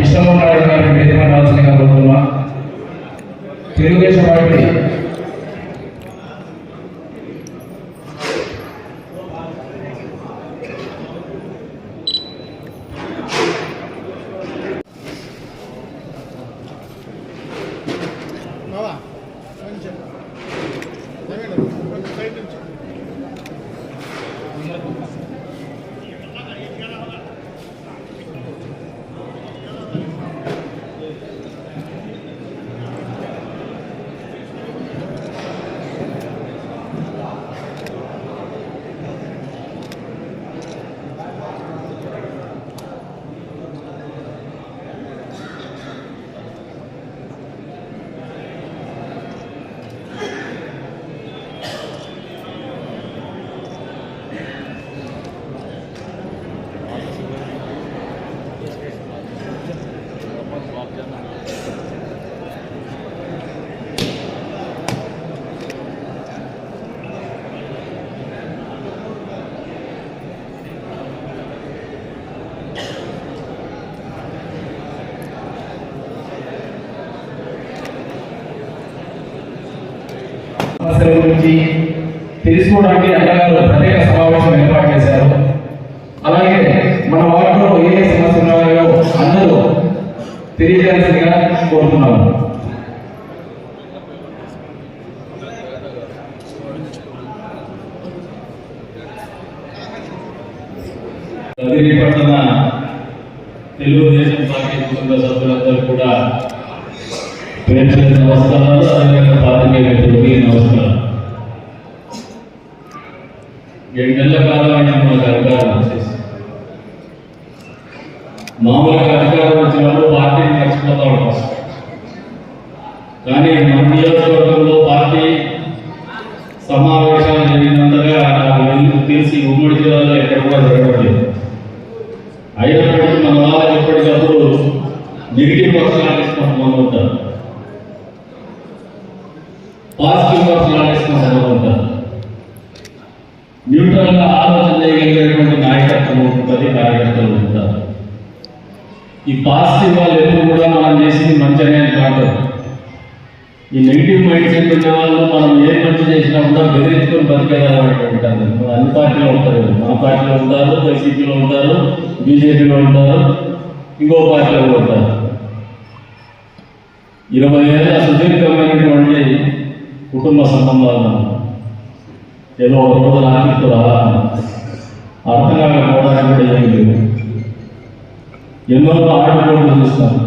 నాయకులు కృష్ణమోహన్ గారిని వేదిక రావాల్సిందిగా కోరుతున్నా తెలుగుదేశం పార్టీ సమస్యల గురించి తెలుసుకోవడానికి అన్నగారు ప్రత్యేక సమావేశం ఏర్పాటు చేశారు. అలాగే మన వార్డులో ఏ ఏ సమస్యలు ఉన్నాయో అందరూ తెలియజేయాల్సిందిగా కోరుతున్నాను పట్టణ తెలుగుదేశం పార్టీ కుటుంబ సభ్యులందరూ కూడా పేరు నమస్కారాలు అదేవిధంగా పార్టీ నమస్కారం ఏడు నెలల కాలం అయినా మనకు అధికారం వచ్చేసి. మామూలుగా అధికారం వచ్చిన వాళ్ళు పార్టీని మర్చిపోతా ఉంటారు కానీ మన నియోజకవర్గంలో పార్టీ సమావేశాలు జరిగినంతగా నాకు తెలిసి ఉమ్మడి జిల్లాలో ఎక్కడ కూడా జరగలేదు అయినప్పటికీ మన వాళ్ళకి ఎప్పటికప్పుడు నెగిటివ్ పర్సనాలిటీస్ కొంతమంది ఉంటారు పాజిటివ్ పర్సనాలిటీస్ కొంతమంది ఉంటారు న్యూట్రల్గా ఆలోచన చేయగలిగేటువంటి నాయకత్వం ఉంటుంది కార్యకర్తలు ఉంటారు. ఈ పాజిటివ్ వాళ్ళు ఎప్పుడు కూడా మనం చేసింది మంచిగానే కాదు. ఈ నెగిటివ్ మైండ్ సెట్ ఉన్న వాళ్ళు మనం ఏ మంచి చేసినా కూడా బెదిరించుకొని బతికేదాన్ని ఉంటారు. అన్ని పార్టీలో ఉంటారు. మా పార్టీలో ఉంటారు వైసీపీలో ఉంటారు బీజేపీలో ఉంటారు ఇంకో పార్టీలో ఉంటారు. ఇరవై ఏళ్ళ సుదీర్ఘమైనటువంటి కుటుంబ సంబంధాలు మనం ఏదో ఒక రోజు ఆర్థిక అర్థం కాకపోవడానికి కూడా ఏం లేదు. ఎన్నో ఆటపోట్లు చూస్తాను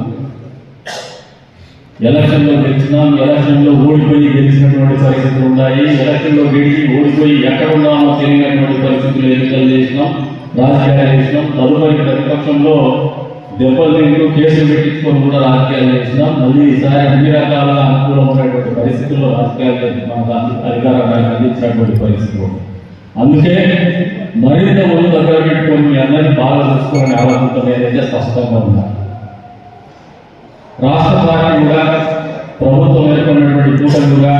ఎలక్షన్లో గెలిచినాం ఎలక్షన్లో ఓడిపోయి గెలిచినటువంటి పరిస్థితులు ఉన్నాయి. ఎలక్షన్లో గెలిచి ఓడిపోయి ఎక్కడ ఉన్నామో తెలియనటువంటి పరిస్థితులు ఎన్నికలు చేసినాం రాజకీయాలు చేసినాం. తదుపరి ప్రతిపక్షంలో దెబ్బలు తింటూ కేసులు పెట్టించుకొని కూడా రాజకీయాలు చేసినాం మళ్ళీ ఈసారి అన్ని రకాల అనుకూలమైనటువంటి పరిస్థితుల్లో రాజకీయాలు మనకు అధికారాన్ని అందించినటువంటి పరిస్థితులు. అందుకే మరింత ముందు దగ్గర పెట్టుకొని మీ అందరినీ బాగా చూసుకోవాలని ఆలోచనతో నేనైతే స్పష్టంగా ఉన్నా. రాష్ట్ర పార్టీ కూడా ప్రభుత్వం ఏర్పడినటువంటి కూటమిగా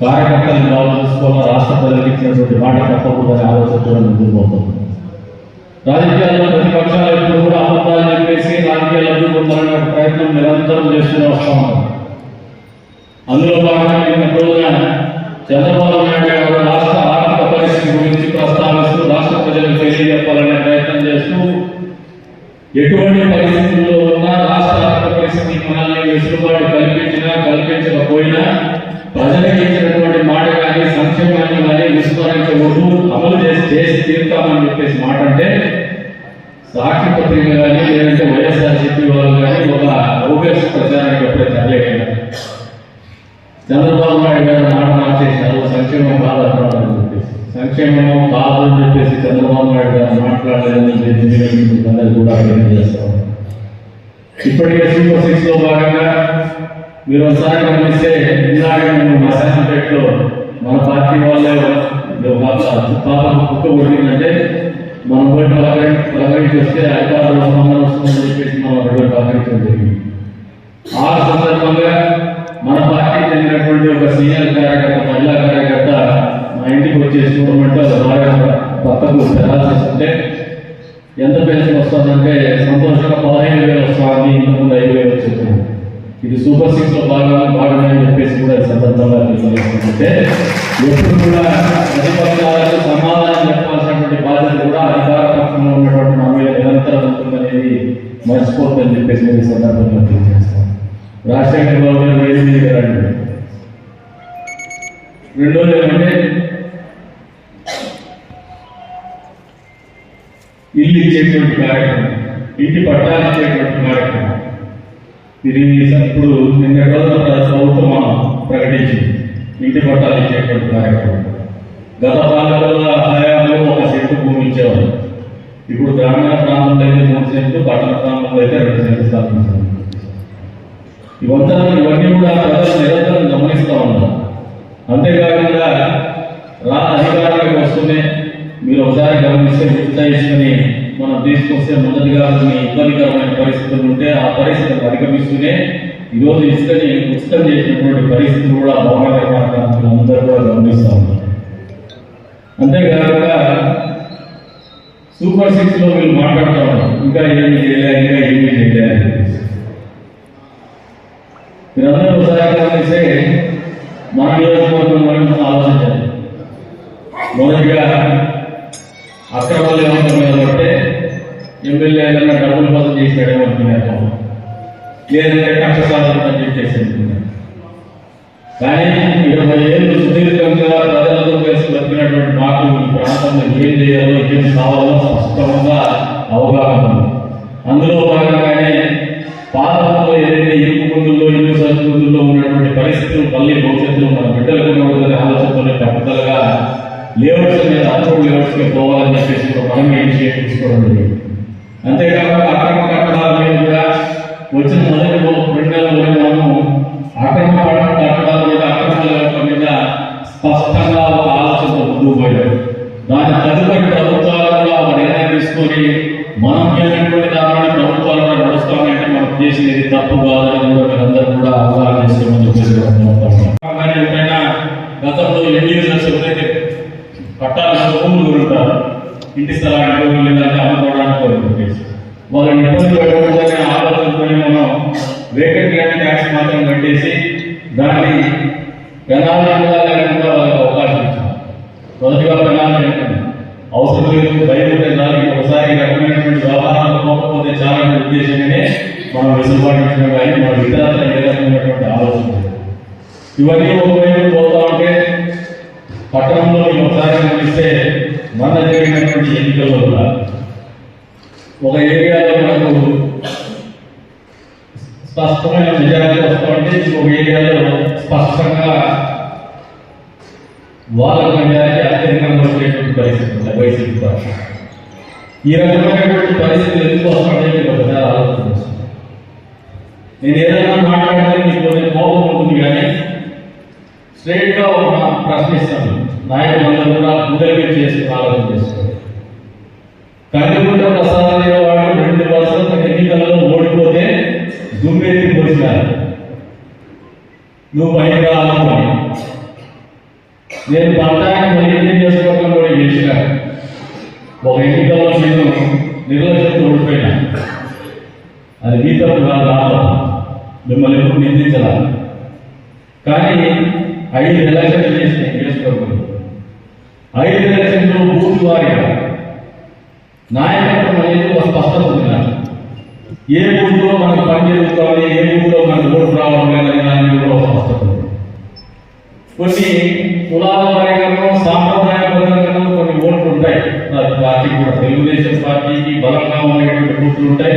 కార్యకర్తలను బాగా చూసుకోవాలని రాష్ట్ర ప్రజలకు ఇచ్చినటువంటి మాట తప్పకుండా ఆలోచనతో ముందుకు పోతుంది. రాజకీయాల్లో ప్రతిపక్షాలు ఎప్పుడు కూడా అబద్ధాలు చెప్పేసి రాజకీయాలు అడ్డు ప్రయత్నం నిరంతరం చేస్తూనే వస్తా ఉన్నారు అందులో భాగంగా నిన్న రోజున చంద్రబాబు నాయుడు గారు రాష్ట్ర ఆర్థిక పరిస్థితి గురించి ప్రస్తావిస్తూ రాష్ట్ర ప్రజలకు తెలియజెప్పాలనే ప్రయత్నం చేస్తూ ఎటువంటి పరిస్థితుల్లో ఉన్నా రాష్ట్ర ఆర్థిక పరిస్థితి మనల్ని వెసులుబాటు కల్పించినా కల్పించకపోయినా ప్రజలకు ఇచ్చినటువంటి మాట కానీ విస్మరించే ముందు అమలు చేసి చేసి తీరుతామని చెప్పేసి మాట అంటే సాక్షి పత్రిక కానీ లేదంటే వైఎస్ఆర్సీపీ వాళ్ళు కానీ ఒక ఓబేస్ ప్రచారానికి ఎప్పుడే తరలేకపోయినా చంద్రబాబు నాయుడు గారు మాట మార్చేసినారు సంక్షేమం కాదంటున్నారు అని చెప్పేసి. సంక్షేమం కాదు అని చెప్పేసి చంద్రబాబు నాయుడు గారు మాట్లాడలేదని చెప్పేసి మీకు అందరికీ కూడా తెలియజేస్తాం ఇప్పటికే సూపర్ సిక్స్లో భాగంగా మీరు ఒకసారి గమనిస్తే ఇందాక మేము మా నరసింహపేటలో మన పార్టీ వాళ్ళే ఒక పాప కుక్క కొట్టిందంటే మనం పోయి పలకరి పలకరించి వస్తే అధికారులు సంబంధం వస్తుందని చెప్పేసి మనం అక్కడ పలకరించడం జరిగింది. ఆ సందర్భంగా మన పార్టీకి చెందినటువంటి ఒక సీనియర్ కార్యకర్త మహిళా కార్యకర్త మా ఇంటికి వచ్చేసి చూడమంటే భార్య భర్తకు పెరాలసిస్ ఎంత పెన్షన్ వస్తుందంటే సంతోషంగా పదహైదు వేలు వస్తుంది ఇంతకుముందు ఐదు వేలు వచ్చింది. ఇది సూపర్ సిక్స్లో భాగంగా భాగమే అని చెప్పేసి కూడా ఈ సందర్భంగా తెలియజేస్తుంటే ఎప్పుడు కూడా ప్రతిపక్షాలకు సమాధానం చెప్పాల్సినటువంటి బాధ్యత కూడా అధికార పక్షంలో ఉన్నటువంటి మా మీద నిరంతరం ఉంటుందనేది మర్చిపోతుందని చెప్పేసి నేను ఈ సందర్భంగా తెలియజేస్తాను. రాజశేఖర్ బాబు గారు వేరే మీద రండి. రెండోది ఏమంటే ఇల్లు ఇచ్చేటువంటి కార్యక్రమం ఇంటి పట్టాలు ఇచ్చేటువంటి కార్యక్రమం. ఇది ఇప్పుడు నిన్న రోజున ప్రభుత్వం ప్రకటించింది. ఇంటి పట్టాలు ఇచ్చేటువంటి కార్యక్రమం. గత పాలకుల హయాంలో ఒక సెంటు భూమి ఇచ్చేవారు. ఇప్పుడు గ్రామీణ ప్రాంతంలో అయితే మూడు సెంట్లు పట్టణ ప్రాంతంలో అయితే రెండు సెంట్లు స్థాపించారు. ఇవంతా ఇవన్నీ కూడా ప్రజలు నిరంతరం గమనిస్తూ ఉన్నాం అంతేకాకుండా రా అధికారానికి వస్తూనే మీరు ఒకసారి గమనిస్తే ఉత్సాహించుకొని మనం తీసుకొస్తే మొదటిగా కొన్ని ఇబ్బందికరమైన పరిస్థితులు ఉంటే ఆ పరిస్థితులు అధిగమిస్తూనే ఈరోజు ఇసుకని ఉచితం చేసినటువంటి పరిస్థితులు కూడా భవన నిర్మాణ అందరూ కూడా గమనిస్తూ ఉన్నారు. అంతేకాకుండా సూపర్ సిక్స్లో వీళ్ళు మాట్లాడుతూ ఉన్నారు. ఇంకా ఏమి చేయలేదు ఇంకా ఏమి చేయలేదు మీరందరూ ఒకసారి గమనిస్తే మన నియోజకవర్గం గురించి ఆలోచించాలి. మొదటిగా అక్రమాలు ఏమన్నా మీద ఎమ్మెల్యే ఏదైనా డబ్బులు బదులు చేసినాడేమో అనుకున్నారు. లేదంటే కక్ష సాధన అని చెప్పేసి కానీ ఇరవై ఏళ్ళు సుదీర్ఘంగా ప్రజలతో కలిసి బతికినటువంటి మాకు ఈ ప్రాంతంలో ఏం చేయాలో ఏం కావాలో స్పష్టంగా అవగాహన ఉంది. అందులో భాగంగానే పాతంలో ఏదైతే ఇరుకు గుండుల్లో ఇల్లు సంస్కృతుల్లో ఉన్నటువంటి పరిస్థితులు మళ్ళీ భవిష్యత్తులో మన బిడ్డలకు ఉండకూడదనే ఆలోచనతోనే తప్పుదలగా లేవర్స్ మీద అప్రూవ్ లేవర్స్కి పోవాలని చెప్పేసి ఒక మనం ఇనిషియేట్ తీసుకోవడం జరిగింది. అంతేకాకుండా అక్రమ కట్టడాల మీద కూడా వచ్చిన మొదటి రో- రెండు నెలల మనము అక్రమ కట్టడాల మీద అక్రమ మీద స్పష్టంగా ఒక ఆలోచన ముందుకు దాని తదుపరి ప్రభుత్వాలు కూడా ఒక నిర్ణయం తీసుకొని మనం చేసినటువంటి దానిని ప్రభుత్వాలు కూడా నడుస్తామంటే మనం చేసేది తప్పు కాదని కూడా మీరందరూ కూడా అవగాహన చేసుకోమని చెప్పేసి కూడా కోరుతా ఉన్నాం. కానీ ఎప్పుడైనా గతంలో ఎన్ని యూజర్స్ ఎవరైతే పట్టాలు భూములు ఉంటారు ఇంటి స్థలానికి భూములు లేదంటే అమ్ముకోవడానికి కోరి చెప్పేసి వాళ్ళని ఇబ్బంది పెట్టకూడదనే ఆలోచనతోనే మనం వేకెంట్ ల్యాండ్ ట్యాక్స్ మాత్రం కట్టేసి దాన్ని పెనాల్టీ కూడా లేకుండా వాళ్ళకి అవకాశం ఇచ్చాం మొదటిగా పెనాల్టీ ఏంటంటే అవసరం లేదు భయం ఉంటే దానికి ఒకసారి ఈ రకమైనటువంటి వ్యవహారాలు పోకపోతే చాలా అనే ఉద్దేశంగానే మనం వెసులుబాటు ఇచ్చినా కానీ మన ఇతరత్ర ఏ రకమైనటువంటి ఆలోచన ఇవన్నీ ఒకవైపు పోతా ఉంటే పట్టణంలో ఈ ఒకసారి గమనిస్తే మన జరిగినటువంటి ఎన్నికల్లో కూడా ఒక ఏరియాలో మనకు స్పష్టమైన మెజారిటీ వస్తామంటే ఉంటే ఇంకొక ఏరియాలో స్పష్టంగా వాళ్ళ పంచాయతీ అత్యధికంగా వచ్చేటువంటి పరిస్థితి ఉంది వైసీపీ పక్షం ఈ రకమైనటువంటి పరిస్థితులు ఎందుకు వస్తామంటే మీరు ఒకసారి ఆలోచించాలి నేను ఏదైనా మాట్లాడితే మీకు కోపం ఉంటుంది కానీ స్ట్రైట్గా ఒక ప్రశ్నిస్తాను. నాయకులందరూ కూడా ఉదయం చేసి ఆలోచన చేస్తారు. 30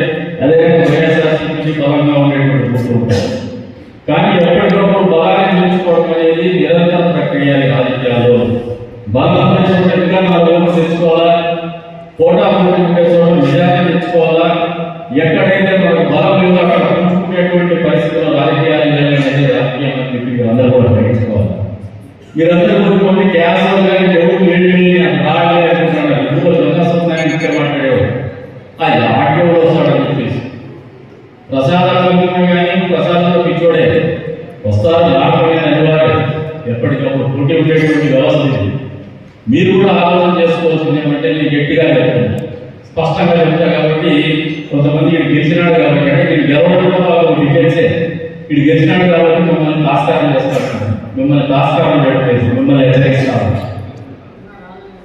పుట్టి ఉండేటువంటి వ్యవస్థ ఇది. మీరు కూడా ఆలోచన చేసుకోవాల్సింది ఏమంటే నేను గట్టిగా చెప్తాను స్పష్టంగా చెప్తా కాబట్టి కొంతమంది ఇటు గెలిచినాడు కాబట్టి అంటే నేను గెలవడం డిఫెన్సే ఇటు గెలిచినాడు కాబట్టి మిమ్మల్ని దాస్కారం చేస్తారు. మిమ్మల్ని దాస్కారం పెట్టలేదు మిమ్మల్ని హెచ్చరిస్తారు.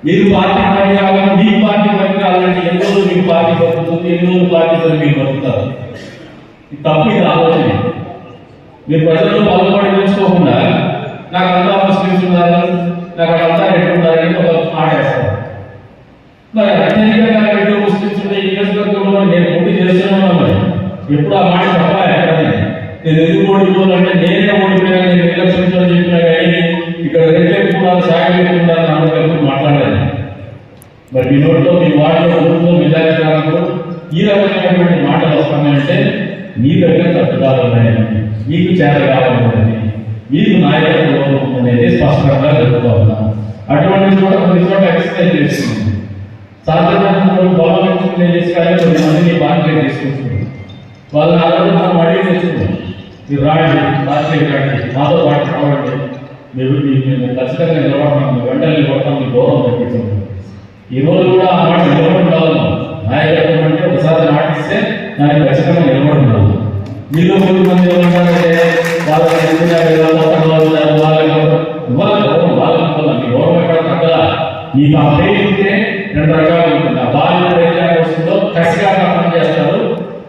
మీరు పార్టీ పని కావాలి మీ పార్టీ పని కావాలంటే ఎన్ని రోజులు మీకు పార్టీ పడుతుంది ఎన్ని పార్టీ మీరు పడుతారు తప్పు ఇది ఆలోచన. మీరు ప్రజల్లో పాల్గొని తెలుసుకోకుండా నాకు అంతా ముస్లిమ్స్ ఉన్నారు నాకు అంతా రెడ్డి అని ఒక మాట వేస్తారు. మరి అత్యధికంగా రెడ్డి ముస్లిమ్స్ ఉంటే ఈ నియోజకవర్గంలో నేను పోటీ చేస్తున్నాను మరి? ఎప్పుడు ఆ మాట చెప్పాలి ఎక్కడనే? నేను ఎందుకు ఓడిపోవాలంటే నేనే ఓడిపోయినా నేను ఎలక్షన్లో చెప్పినా కానీ ఇక్కడ రెడ్డి ఎక్కువ సాయం లేకుండా అందరూ మాట్లాడాలి మరి మీ నోట్లో మీ వాటిలో ఊళ్ళో విధాయకులకు ఈ రకమైనటువంటి మాటలు వస్తున్నాయంటే మీ దగ్గర తప్పుదాలు ఉన్నాయని మీకు చేత కావాలని మీకు నాయకత్వం అనేది స్పష్టంగా జరుగుతూ ఉన్నాం అటువంటి చోట కొన్ని చోట ఎక్స్ప్లెయిన్ చేస్తుంది. సాధారణంగా గవర్నమెంట్ చేసి కొన్ని మందిని బాధ్యత తీసుకుంటున్నారు వాళ్ళని అందరూ మనం అడిగి తెచ్చుకున్నాం మీరు రాండి బాధ్యత రండి మాతో పాటు రావండి. మీరు మేము ఖచ్చితంగా నిలబడతాం మీ వెంటనే నిలబడతాం మీ గౌరవం తగ్గించాం ఈ రోజు కూడా ఆ మాట నిలబడి కావాలి నాయకత్వం అంటే ఒకసారి నాటిస్తే దానికి ఖచ్చితంగా నిలబడి ఉండాలి మీలో కొంతమంది ఏమంటారంటే వాళ్ళకి వాళ్ళకి వాళ్ళకి మీ గౌరవం ఎక్కడ మీకు ఆ పేరు ఉంటే రెండు రకాలు ఉంటుంది? ఆ బాల్య వస్తుందో కసిగా పని చేస్తారు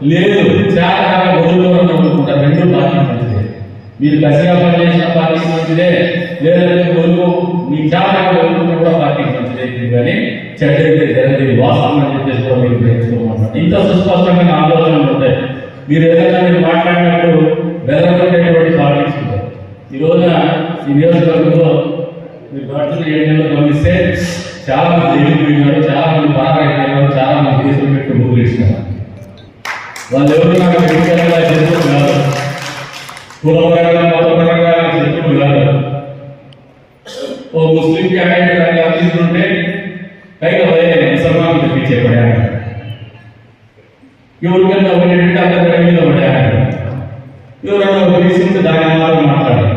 లేదు చాలా వదులులో నమ్ముకుంటారు రెండు పార్టీ మంచిదే. మీరు కసిగా పని చేసిన పార్టీ మంచిదే. లేదంటే వదులు మీ చాలా వదులుకుంటే కూడా పార్టీ మంచిదే కానీ చెడ్డైతే జరగదు వాస్తవం అని చెప్పేసి కూడా మీరు గ్రహించుకోమంటారు ఇంత సుస్పష్టమైన నా ఆలోచనలు ఉంటాయి. మీరు ఏదైనా మీరు మాట్లాడినప్పుడు బెదరగొట్టేటువంటి పాలిటిక్స్ ఉంటాయి ఈ రోజున ఈ నియోజకవర్గంలో మీరు గడిచిన ఏడు నెలలు గమనిస్తే చాలా మంది ఎదిగిపోయినారు చాలా మంది బాగా అయినారు చాలా మంది దేశం పెట్టి ముగిలిస్తున్నారు వాళ్ళు ఎవరు నాకు వ్యక్తిగతంగా శత్రువులు కాదు కులపరంగా మతపరంగా నాకు కాదు ఓ ముస్లిం క్యాండిడేట్ కానీ అందిస్తుంటే పైగా పోయే ముసల్మాన్ తెప్పించే పడాడు ఇవి ఒక తీసుకుంటే దాని మాత్రం మాట్లాడారు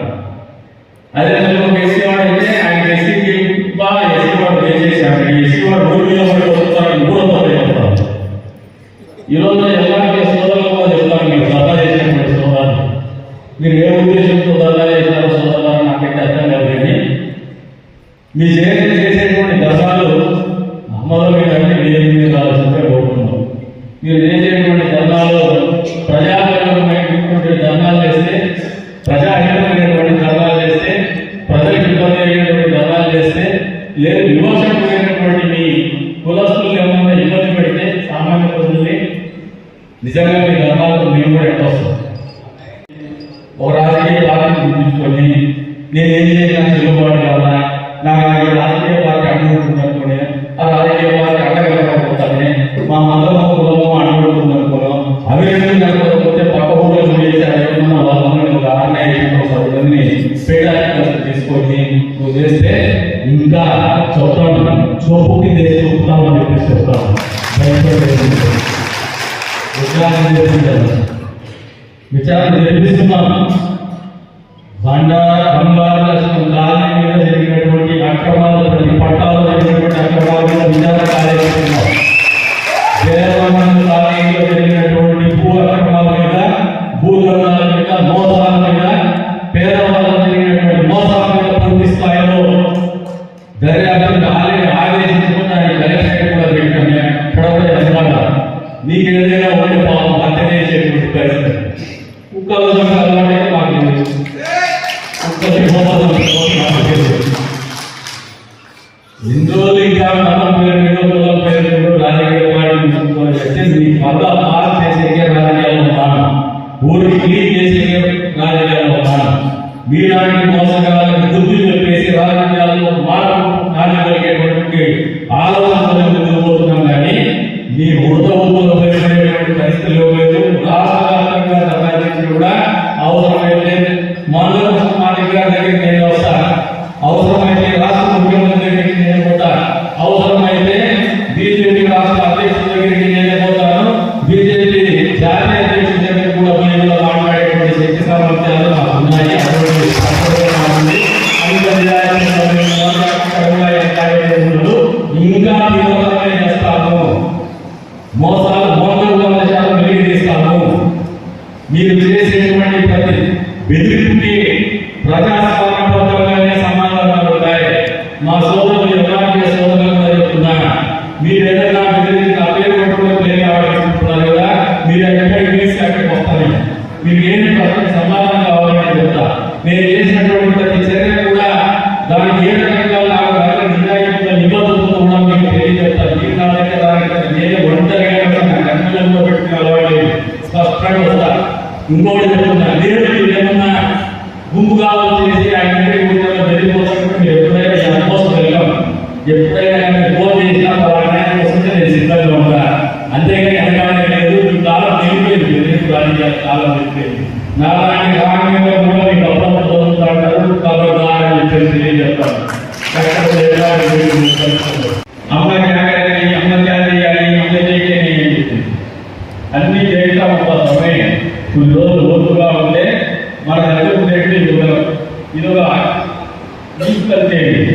అదే ఒక ఎస్సీ వాడు అయితే ఆయన ఎస్సీకి బాగా ఎస్సీ వాడు చేసేసాడు ఎస్సీ వాడు మూడు మీద పడి వస్తాడు మూడో పడిపోతాడు ఈ రోజు ఎలాంటి సోదరులు కూడా చెప్తాను మీరు. సదా చేసినటువంటి సోదరులు. మీరు ఏ ఉద్దేశంతో సదా చేసినారో సోదరులు నాకైతే అర్థం కాదు కానీ మీ చేసే చేసేటువంటి దశాలు అమ్మలో మీద అంటే మీరు మీద రావాల్సిందే కోరుకున్నాం మీరు అనుకోను అవి రెండు జరగకపోతే పక్క ఊళ్ళో చేశారు ఏమన్నా వాళ్ళని ఒక ఆర్గనైజేషన్ పది మందిని పేడాన్ని తీసుకొని నువ్వు చేస్తే ఇంకా చెప్తాను చూపుకి చేసి చెప్తామని చెప్పేసి చెప్తాను భయపడలేదు. విచారణ చేసింది విచారణ జరిపిస్తున్నాం బండార బంగారు చెప్తా నేను చేసినటువంటి ప్రతి చర్య కూడా దానికి ఏ రకంగా నాకు రకాల నిజాయితీగా నిబద్ధతతో కూడా మీకు తెలియజేస్తాను మీకు నా దగ్గర దానికి నేనే ఒంటరిగా నా కన్నులలో పెట్టిన అలవాటు లేదు. స్పష్టంగా వస్తా ఇంకోటి చెప్తున్నా లేదు మీరు ఏమన్నా గుంపుగా వచ్చేసి ఆయన ఇంటికి కూర్చొని వెళ్ళిపోతారు మీరు ఎప్పుడైనా ఈ అనుకోసం వెళ్ళాం ఎప్పుడైనా కానీ ఫోన్ చేసినా పలానా ఆయన వస్తుంటే నేను సిద్ధంగా ఉంటా అంతేగాని అనగానే లేదు మీ కాలం నిలిపోయింది ఎందుకు రాజకీయాల కాలం నిలిపోయింది నాలాంటి కారణంగా కూడా మీకు అప్పుడప్పుడు చదువుతారు కాబట్టి అని చెప్పేసి తెలియజేస్తాను ఎక్కడ ఎలాంటి వీడియో మీకు కలుగుతుంది. అమ్మ క్యారీ అమ్మ క్యారీ అని అమ్మ చేయకే నేను చెప్పింది అన్ని చేయటం ఒక సమయం కొన్ని రోజులు ఓపుగా ఉంటే మన దగ్గర ఉండేది ఇది ఒక చేయండి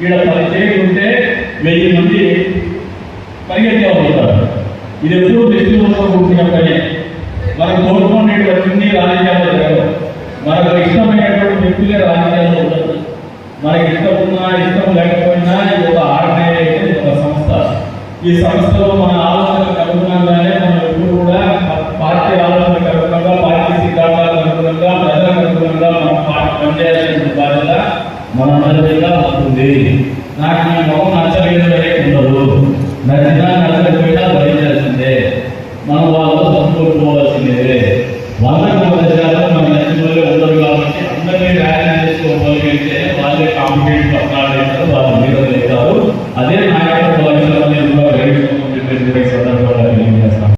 ఇక్కడ పది చేయండి ఉంటే వెయ్యి మంది పరిగెత్తే పరిగెత్తిపోతారు ఇది ఎప్పుడు దృష్టిలో కూర్చున్న పని మనం కోరుకునేటువంటి రాజకీయాలు జరగవు. మనకు ఇష్టమైనటువంటి వ్యక్తులే రాజకీయాల్లో ఉండదు మనకి ఇష్టం ఉన్నా ఇష్టం లేకపోయినా ఇది ఒక ఆర్గనైజేషన్ ఇది ఒక సంస్థ. ఈ సంస్థలో మన ఆలోచనలకు అనుగుణంగానే మనం ఎప్పుడు కూడా పార్టీ ఆలోచనలకు అనుగుణంగా పార్టీ సిద్ధాంతాలకు అనుగుణంగా ప్రజలకు అనుగుణంగా మనం పార్టీ పనిచేయాల్సిన బాధ్యత మన మీద ఉంటుంది నాకు ఈ మొహం నచ్చలేదు అనేది ఉండదు. నచ్చినా నచ్చకపోయినా భరించాల్సిందే మనం వాళ్ళు సంపూర్ణపోవాల్సిందే వాళ్ళకి మన దేశాల్లో మన నచ్చిన వాళ్ళే ఉండరు కాబట్టి అందరినీ ర్యాలీ చేసుకోగలిగితే వాళ్ళే కాంపిటేటివ్ పత్రాలు చేస్తారు వాళ్ళు మీద లేతారు అదే నాయకత్వ లక్షణాన్ని కూడా గ్రహించుకోమని సందర్భంగా తెలియజేస్తాం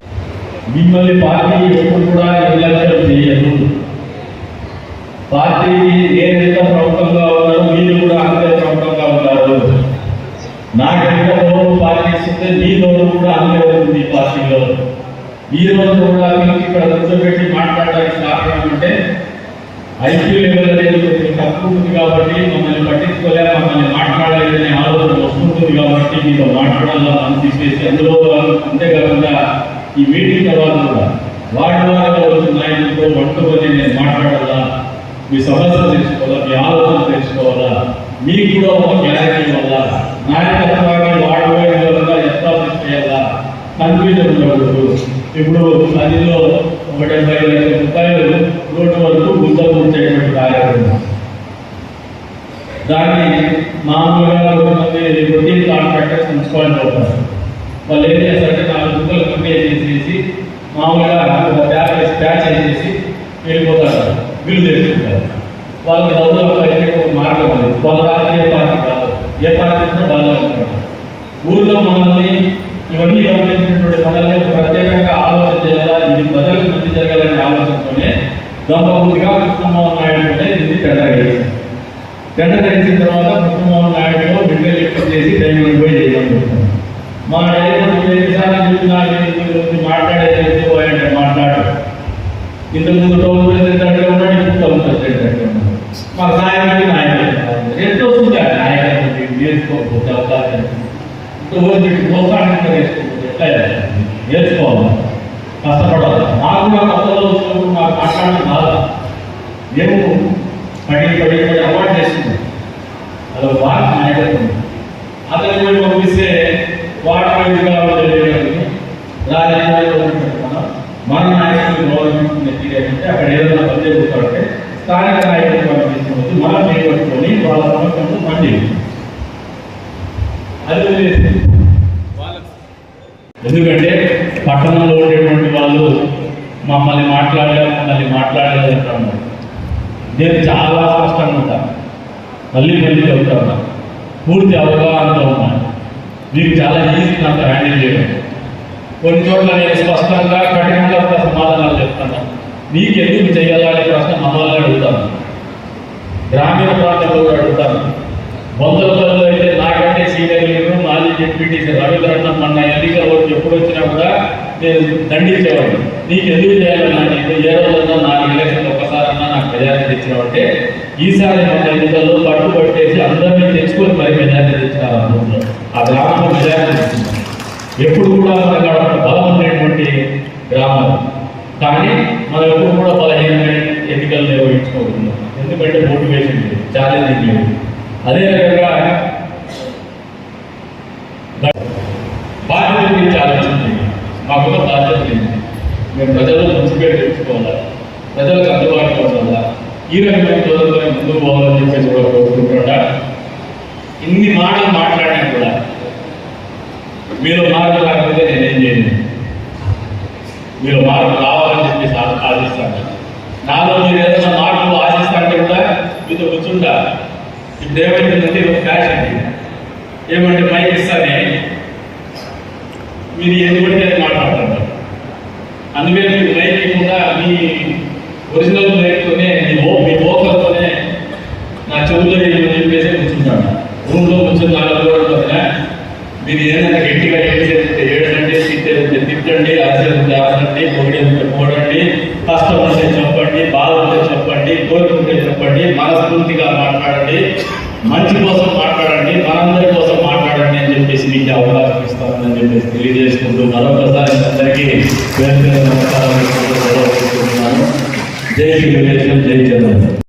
మిమ్మల్ని పార్టీ ఎప్పుడు కూడా నిర్లక్ష్యం చేయదు పార్టీ ఏదైతే ప్రముఖంగా ఉన్నారో మీరు కూడా అంతే ప్రముఖంగా ఉన్నారు నాకెంత గౌరవం పార్టీ ఇస్తుంటే మీ గౌరవం కూడా అంతే ఉంటుంది ఈ పార్టీలో ఈ రోజు కూడా మీకు ఇక్కడ కూర్చోబెట్టి మాట్లాడడానికి కారణం అంటే ఐక్యూ లెవెల్ అనేది కొంచెం తక్కువ ఉంది కాబట్టి మమ్మల్ని పట్టించుకోలే మమ్మల్ని మాట్లాడలేదనే ఆలోచన వస్తుంటుంది మీద మీతో మాట్లాడాలా అని తీసేసి అందులో అంతేకాకుండా ఈ మీటింగ్ తర్వాత కూడా వాటి ద్వారా వచ్చిన నాయకులతో పట్టుకొని నేను మాట్లాడాలా? మీ సమస్యలు తెలుసుకోవాలా? మీ ఆలోచన తెలుసుకోవాలా? మీకు కూడా ఒక క్లారిటీ వల్ల నాయకత్వాన్ని వాడి వల్ల ఎస్టాబ్లిష్ చేయాలా? కన్ఫ్యూజన్ ఉండకూడదు. ఇప్పుడు నదిలో ఒక డెబ్బై లక్షల రూపాయలు రోడ్డు వరకు గుంత పూర్చేటువంటి కార్యక్రమం. దాన్ని మామూలుగా కొంతమంది రొటీన్ కాంట్రాక్టర్స్ ఉంచుకోవాలని పోతారు వాళ్ళు ఏం చేస్తారంటే నాలుగు బుక్కలు కంపే చేసేసి మామూలుగా ఒక ప్యాచ్ వేసి ప్యాచ్ వేసేసి వెళ్ళిపోతారు. బిల్లు తెచ్చుకుంటారు. వాళ్ళకి డబ్బులు అయితే ఒక మార్గం ఉంది. వాళ్ళ ఏ పార్టీ కాదు. ఏ పార్టీ ఉంటే వాళ్ళు అనుకుంటారు. ఊర్లో మనల్ని ఇవన్నీ గమనించినటువంటి మనల్ని ప్రత్యేకంగా ఆలోచన చేయాలా? ఇది ప్రజలకు మంచి జరగాలనే ఆలోచనతోనే దంపతిగా కృష్ణమోహన్ నాయుడు అనేది ఇది టెండర్ వేసింది టెండర్ వేసిన తర్వాత కృష్ణమోహన్ నాయుడు బిడ్డలు ఎక్కువ చేసి డైమండ్ పోయి చేయడం జరుగుతుంది. మా డైమండ్ ఎన్నిసార్లు చూసినా దీని గురించి మాట్లాడేది పోయండి మాట్లాడు ఇంతకు ముందు టోల్ ప్రెసిడెంట్ అంటే ఉన్నాడు ఇప్పుడు టోల్ ప్రెసిడెంట్ అంటే ఉన్నాడు మా సాయంత్రం నాయకులు ఎంతో వస్తుంది ఆ నాయకులు నేర్చుకోకపోతే అవకాశం రోజు ప్రోత్సాహం నేర్చుకోకపోతే ఎట్లా చేయాలి? నేర్చుకోవాలి కష్టపడాలి నాకు కూడా కొత్తలో వచ్చినప్పుడు నాకు మాట్లాడడం రాదు మేము పడి పడి పడి అవార్డు చేస్తున్నాం అలా వాటి నాయకత్వం. అతను పోయి పంపిస్తే వాటి పోయి తెలియడానికి రాజకీయాల్లో మనం మన నాయకులు గవర్నమెంట్ నెత్తిరేంటే అక్కడ ఏదైనా పని జరుగుతుంటే స్థానిక నాయకులు తీసుకొచ్చి మనం చేపట్టుకొని వాళ్ళ సమక్షంలో పని అది ఎందుకంటే పట్టణంలో ఉండేటువంటి వాళ్ళు మమ్మల్ని మాట్లాడలేదు మమ్మల్ని మాట్లాడలేదు అంటారు నేను చాలా స్పష్టంగా ఉంటాను. మళ్ళీ మళ్ళీ చెప్తాను పూర్తి అవగాహనలో ఉన్నాను మీకు చాలా ఈజీ నాకు హ్యాండిల్ చేయడం. కొన్ని చోట్ల నేను స్పష్టంగా కఠినంగా కూడా సమాధానాలు చెప్తాను. నీకు ఎందుకు చేయాలనే ప్రశ్న మమ్మల్ని అడుగుతాను గ్రామీణ ప్రాంతంలో కూడా అడుగుతాను బొందలపల్లిలో అయితే నాకంటే సీనియర్ లీడరు మాజీ డిప్యూటీ రవీంద్రనాథ్ మొన్న ఎన్నికల ఓటు ఎప్పుడు వచ్చినా కూడా నేను దండించేవాడిని. నీకు ఎందుకు చేయాలన్నా నీకు ఏ రోజు నాకు ఎలక్షన్ ఒకసారన్నా నాకు మెజారిటీ తెచ్చినావంటే ఈసారి మన ఎన్నికల్లో పట్టుబట్టేసి అందరినీ తెచ్చుకొని మరి మెజారిటీ తెచ్చుకోవాలనుకుంటున్నాం ఆ గ్రామంలో మెజారిటీ తెచ్చుకున్నాం ఎప్పుడు కూడా మనకు బలం ఉండేటువంటి గ్రామాలు. కానీ మనం ఎప్పుడు కూడా బలహీనమైన ఎన్నికలు నిర్వహించుకోకుండా ఎందుకంటే మోటివేషన్ లేదు ఛాలెంజింగ్ లేదు. అదే రకంగా బాధ్యత గురించి ఆలోచించండి మాకు బాధ్యత లేదు మేము ప్రజలు మంచిగా తెచ్చుకోవాలా? ప్రజలకు అందుబాటులో ఉండాలా? ఈ రకమైన చదువుకొని ముందుకు పోవాలని చెప్పేసి కూడా కోరుకుంటున్నా ఇన్ని మాటలు మాట్లాడినా కూడా మీరు మార్పు రాకపోతే నేనేం చేయను. మీరు మార్పు రావాలని చెప్పేసి ఆశిస్తాను. నాలో మీరు ఏదైనా మార్పు ఆశిస్తాంటే కూడా మీతో కూర్చుంటా. ఇప్పుడు ఏమైందంటే ఒక ఫ్యాషన్ ఏమంటే మైక్ ఇస్తానే మీరు ఎందుకంటే మాట్లాడతారు? అందుకే మీరు మైక్ ఇవ్వకుండా మీ ఒరిజినల్ మైక్తోనే మీ ఓ మీ ఓకర్తోనే నా చెవుల్లో ఏమని చెప్పేసి కూర్చుంటాను. రూమ్లో కూర్చొని నాలుగు రోజులు మీరు ఏదైనా గట్టిగా ఏడ్చేస్తే ఏడండి తిట్టేదంటే తిట్టండి అరిసేదంటే అరసండి పొగిడేదంటే పోడండి కష్టం ఉంటే చెప్పండి బాధ ఉంటే చెప్పండి కోరిక ఉంటే చెప్పండి మనస్ఫూర్తిగా మాట్లాడండి మంచి కోసం మాట్లాడండి మనందరి కోసం మాట్లాడండి అని చెప్పేసి మీకు అవకాశం ఇస్తామని చెప్పేసి తెలియజేసుకుంటూ మరొకసారి పేరు పేరు నమస్కారాలు తెలుపుకుంటూ జై తెలుగుదేశం జై చంద్రబాబు